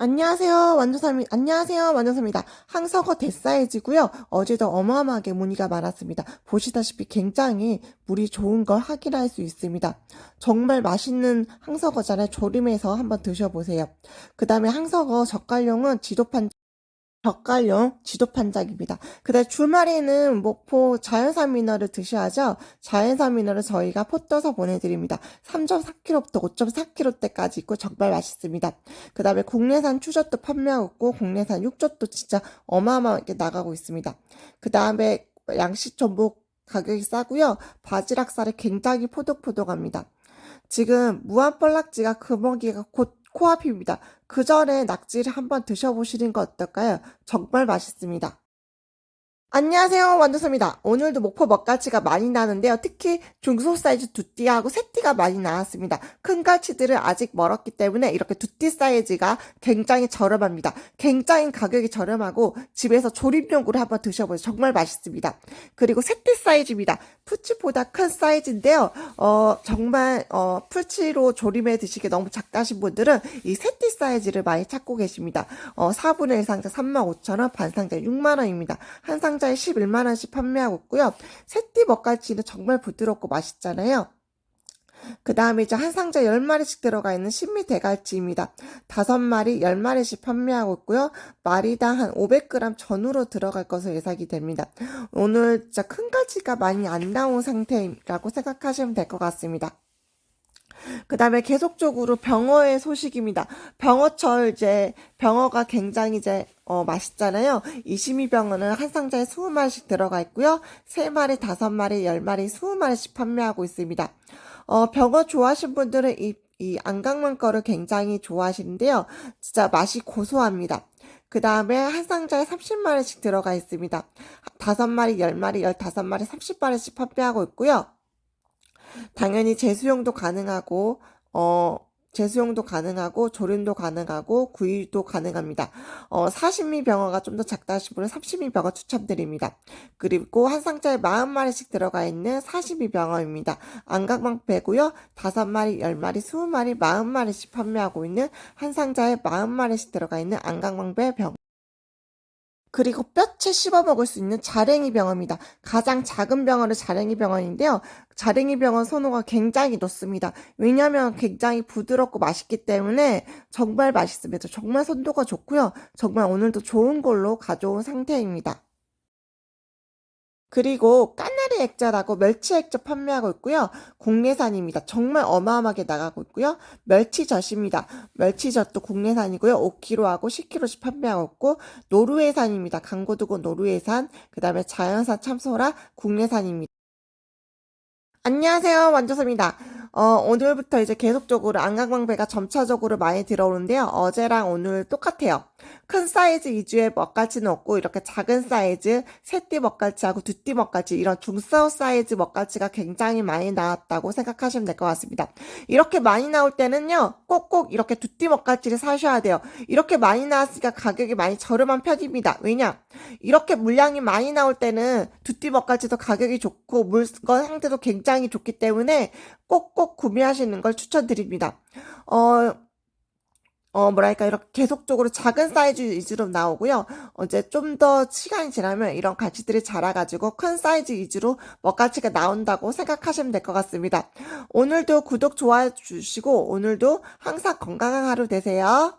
안녕하세요. 완전삼이, 안녕하세요. 완전삼입니다. 항석어 대사이즈고요. 어제도 어마어마하게 문의가 많았습니다. 보시다시피 굉장히 물이 좋은 걸 확인할 수 있습니다. 정말 맛있는 항석어잖아요. 조림해서 한번 드셔보세요. 그 다음에 항석어 젓갈용은 지도판, 젓갈용 지도판작입니다. 그 다음에 주말에는 목포 자연산 민어를 드셔야죠. 자연산 민어를 저희가 포 떠서 보내드립니다. 3.4kg부터 5.4kg대까지 있고 정말 맛있습니다. 그 다음에 국내산 추젓도 판매하고 있고 국내산 육젓도 진짜 어마어마하게 나가고 있습니다. 그 다음에 양식 전복 가격이 싸고요. 바지락살이 굉장히 포독포독합니다. 지금 무한뻘락지가 금어기가 곧 코앞입니다. 그 전에 낙지를 한번 드셔보시는 거 어떨까요? 정말 맛있습니다. 안녕하세요. 완두섭입니다. 오늘도 목포 먹갈치가 많이 나는데요. 특히 중소 사이즈 두띠하고 새띠가 많이 나왔습니다. 큰 갈치들은 아직 멀었기 때문에 이렇게 두띠 사이즈가 굉장히 저렴합니다. 굉장히 가격이 저렴하고 집에서 조림용으로 한번 드셔보세요. 정말 맛있습니다. 그리고 새띠 사이즈입니다. 푸치보다 큰 사이즈인데요. 어, 정말 어, 푸치로 조림해 드시기 너무 작다신 분들은 이 새띠 사이즈를 많이 찾고 계십니다. 어, 4분의 1 상자 35,000원, 반 상자 6만원입니다. 한 상자에 11만원씩 판매하고 있고요. 새띠 먹갈치는 정말 부드럽고 맛있잖아요. 그 다음에 이제 한 상자 10마리씩 들어가 있는 신미 대갈치입니다. 5마리 10마리씩 판매하고 있고요. 마리당 한 500g 전후로 들어갈 것으로 예상이 됩니다. 오늘 진짜 큰 갈치가 많이 안 나온 상태라고 생각하시면 될 것 같습니다. 그 다음에 계속적으로 병어의 소식입니다. 병어철 이제 병어가 굉장히 이제 어, 맛있잖아요. 이시미 병어는 한 상자에 20마리씩 들어가 있고요. 3마리, 5마리, 10마리, 20마리씩 판매하고 있습니다. 어, 병어 좋아하시는 분들은 이, 이 안강만 거를 굉장히 좋아하시는데요. 진짜 맛이 고소합니다. 그 다음에 한 상자에 30마리씩 들어가 있습니다. 5마리, 10마리, 15마리, 30마리씩 판매하고 있고요. 당연히 재수용도 가능하고, 어, 재수용도 가능하고, 조림도 가능하고, 구이도 가능합니다. 어, 40미 병어가 좀 더 작다 분은 30미 병어 추천드립니다. 그리고 한 상자에 40마리씩 들어가 있는 40미 병어입니다. 안각망배고요. 5마리, 10마리, 20마리, 40마리씩 판매하고 있는 한 상자에 40마리씩 들어가 있는 안각망배 병어. 그리고 뼈채 씹어 먹을 수 있는 자랭이 병어입니다. 가장 작은 병어는 자랭이 병어인데요. 자랭이 병어 선호가 굉장히 높습니다. 왜냐하면 굉장히 부드럽고 맛있기 때문에 정말 맛있습니다. 정말 선도가 좋고요. 정말 오늘도 좋은 걸로 가져온 상태입니다. 그리고 까나리 액젓하고 멸치 액젓 판매하고 있고요. 국내산입니다. 정말 어마어마하게 나가고 있고요. 멸치젓입니다. 멸치젓도 국내산이고요. 5kg하고 10kg씩 판매하고 있고 노르웨이산입니다. 강고두고 노르웨이산, 그 다음에 자연산 참소라 국내산입니다. 안녕하세요. 완조섭입니다. 어, 오늘부터 이제 계속적으로 안강방배가 점차적으로 많이 들어오는데요. 어제랑 오늘 똑같아요. 큰 사이즈 위주의 먹갈치는 없고 이렇게 작은 사이즈 새띠 먹갈치하고 두띠 먹갈치 이런 중서 사이즈 먹갈치가 굉장히 많이 나왔다고 생각하시면 될 것 같습니다. 이렇게 많이 나올 때는요. 꼭꼭 이렇게 두띠 먹갈치를 사셔야 돼요. 이렇게 많이 나왔으니까 가격이 많이 저렴한 편입니다. 왜냐? 이렇게 물량이 많이 나올 때는 두띠 먹갈치도 가격이 좋고 물건 상태도 굉장히 좋기 때문에 꼭꼭 구매하시는 걸 추천드립니다. 어, 어, 뭐랄까, 이렇게 계속적으로 작은 사이즈 위주로 나오고요. 어, 이제 좀 더 시간이 지나면 이런 가치들이 자라가지고 큰 사이즈 위주로 먹가치가 나온다고 생각하시면 될 것 같습니다. 오늘도 구독, 좋아요 주시고, 오늘도 항상 건강한 하루 되세요.